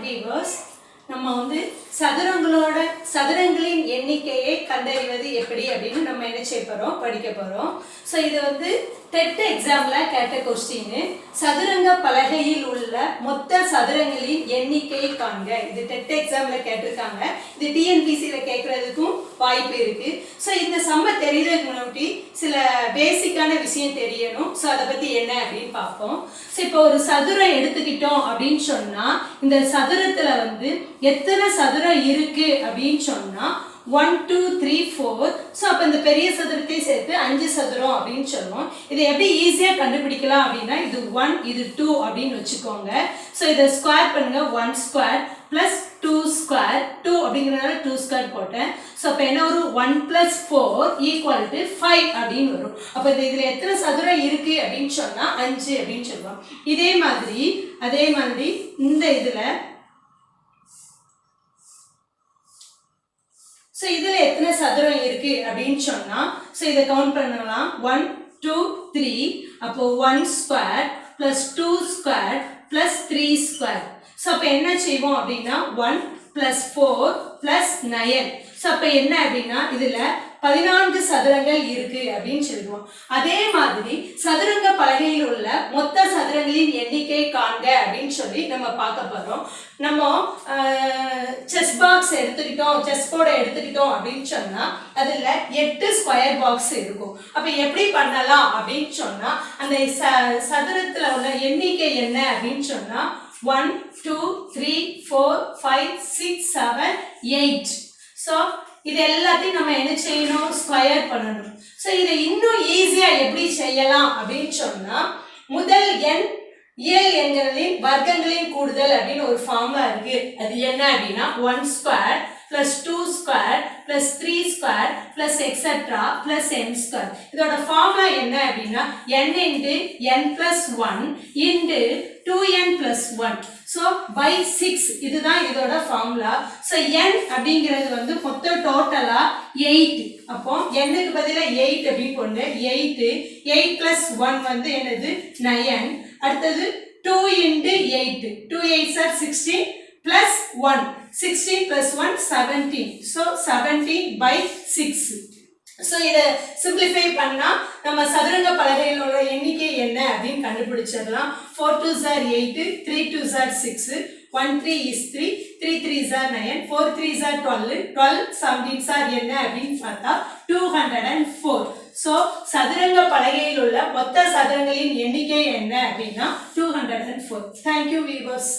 Viewers நம்ம வந்து சதுரங்களோட சதுரங்களின் எண்ணிக்கையை கண்டறிவது எப்படி அப்படின்னு நம்ம என்ன செய்ய போகிறோம் படிக்க போகிறோம் ஸோ இது வந்து டெட் எக்ஸாமில் கேட்ட கொஸ்டின் சதுரங்க பலகையில் உள்ள மொத்த சதுரங்களின் எண்ணிக்கை காண்க. இது டெட் எக்ஸாமில் கேட்டிருக்காங்க. இது டிஎன்பிசியில் கேட்குறதுக்கும் வாய்ப்பு இருக்குது ஸோ இந்த சம்ம தெரியறதுக்கு முன்னாடி சில பேசிக்கான விஷயம் தெரியணும். ஸோ அதை பற்றி என்ன அப்படின்னு பார்ப்போம். ஸோ இப்போ ஒரு சதுரம் எடுத்துக்கிட்டோம் அப்படின்னு சொன்னால் இந்த சதுரத்தில் வந்து எத்தனை சதுர சதுரம் இருக்கு அப்படின்னு சொன்னால் one two three four so அப்போ இந்த பெரிய சதுரத்தையும் சேர்த்து அஞ்சு சதுரம் அப்படின்னு சொல்லுவோம் இதை எப்படி ஈஸியாக கண்டுபிடிக்கலாம் அப்படின்னா இது ஒன் இது டூ அப்படின்னு வச்சுக்கோங்க. ஸோ இதை ஸ்கொயர் பண்ணுங்க. One square plus two square two அப்படிங்கிறதுனால டூ ஸ்கொயர் போட்டேன். ஸோ அப்போ என்ன வரும்? One plus four equal to five அப்படின்னு வரும். அப்போ இது இதில் எத்தனை சதுரம் இருக்குது அப்படின்னு சொன்னால் அஞ்சு அப்படின்னு சொல்லுவோம் இதே மாதிரி அதே மாதிரி இந்த இதில் ஸோ இதில் எத்தனை சதுரம் இருக்கு அப்படின்னு சொன்னால் ஸோ இதை கவுண்ட் பண்ணலாம். ஒன் டூ த்ரீ அப்போ one square plus two square plus three square so அப்போ என்ன செய்வோம் அப்படின்னா one plus four plus nine so அப்போ என்ன அப்படின்னா இதில் பதினான்கு சதுரங்கள் இருக்கு அப்படின்னு சொல்லுவோம். அதே மாதிரி சதுரங்க பலகையில் உள்ள மொத்த சதுரங்களின் எண்ணிக்கை காண்க அப்படின்னு சொல்லி நம்ம பார்க்க போகிறோம் நம்ம செஸ் பாக்ஸ் எடுத்துக்கிட்டோம் செஸ் போர்டை எடுத்துக்கிட்டோம் அப்படின்னு சொன்னால் அதில் எட்டு ஸ்கொயர் பாக்ஸ் இருக்கும். அப்போ எப்படி பண்ணலாம் அப்படின்னு சொன்னால் அந்த ச சதுரத்தில் உள்ள எண்ணிக்கை என்ன அப்படின்னு சொன்னால் one two three four five six seven eight so இது எல்லாத்தையும் நம்ம என்ன செய்யணும்? ஸ்கொயர் பண்ணணும். ஸோ இதை இன்னும் ஈஸியாக எப்படி செய்யலாம் அப்படின்னு சொன்னால் முதல் எண் இயல் எண்களின் வர்க்கங்களின் கூடுதல் அப்படின்னு ஒரு ஃபார்முலா இருக்கு. அது என்ன அப்படின்னா one square plus two square plus three square plus extra plus n square இதோட ஃபார்முலா என்ன அப்படின்னா n into n plus one into two n plus one so by six இதுதான் இதோட ஃபார்முலா ஸோ என் அப்படிங்கிறது வந்து மொத்தம் டோட்டலாக எயிட் அப்போ எண்ணுக்கு பதிலாக எயிட் அப்படின்னு கொண்டு எயிட்டு எயிட் பிளஸ் ஒன் வந்து என்னது? நயன் அடுத்தது two into eight two eight sir sixteen plus one sixteen plus one seventeen so seventeen by six so இதை சிம்பிளிஃபை பண்ணால் நம்ம சதுரங்க பலகையில் உள்ள எண்ணிக்கை என்ன அப்படின்னு கண்டுபிடிச்சிடலாம். Four two sir eight three two sir six one three is three three three sir nine four three sir twelve twelve seventeen sir என்ன அப்படின்னு பார்த்தா two hundred and four so சதுரங்க பலகையில் உள்ள மொத்த சதுரங்களின் எண்ணிக்கை என்ன அப்படின்னா two hundred and four thank you viewers